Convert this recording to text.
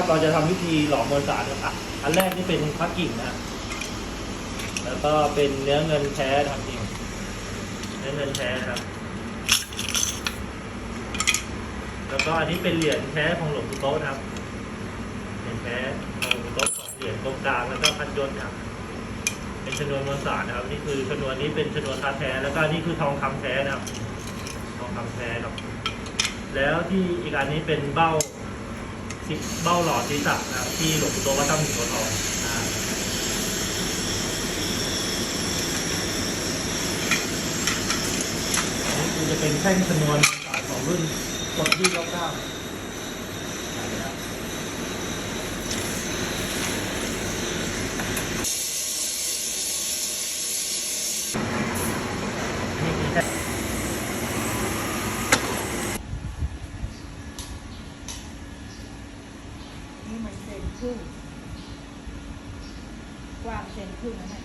นะครับ เราจะทำวิธีหลอมมวลสารนะครับอันแรกนี่เป็นพระกิ่งนะแล้วก็เป็นเนื้อเงินแท้ทำจริงเนื้อเงินแท้ครับ แล้วก็อันนี้เป็นเหรียญแท้ของหลวงปู่โต๊ะครับเหรียญแท้ของหลวงปู่โต๊ะสองเหรียญตรงกลางแล้วก็พันยนต์ครับ เป็นชนวนมวลสารนะครับ นี่คือชนวนนี้เป็นชนวนพระแท้ แล้วก็นี่คือทองคำแท้นะครับ ทองคำแท้ครับ แล้วที่อีกอันนี้เป็นเบ้า เบ้าหลอดศีรษะนะครับที่หลวงปู่โตวัดตั้งหินโพธิ์ทองอ่าอันนี้คือจะเป็นแท่งชนวนสายของรุ่นกดที่เก้าเก้านี่คือแท่ง นี่มันเซ นครึ่งกว้างเซนครึ่งนะเนี่ย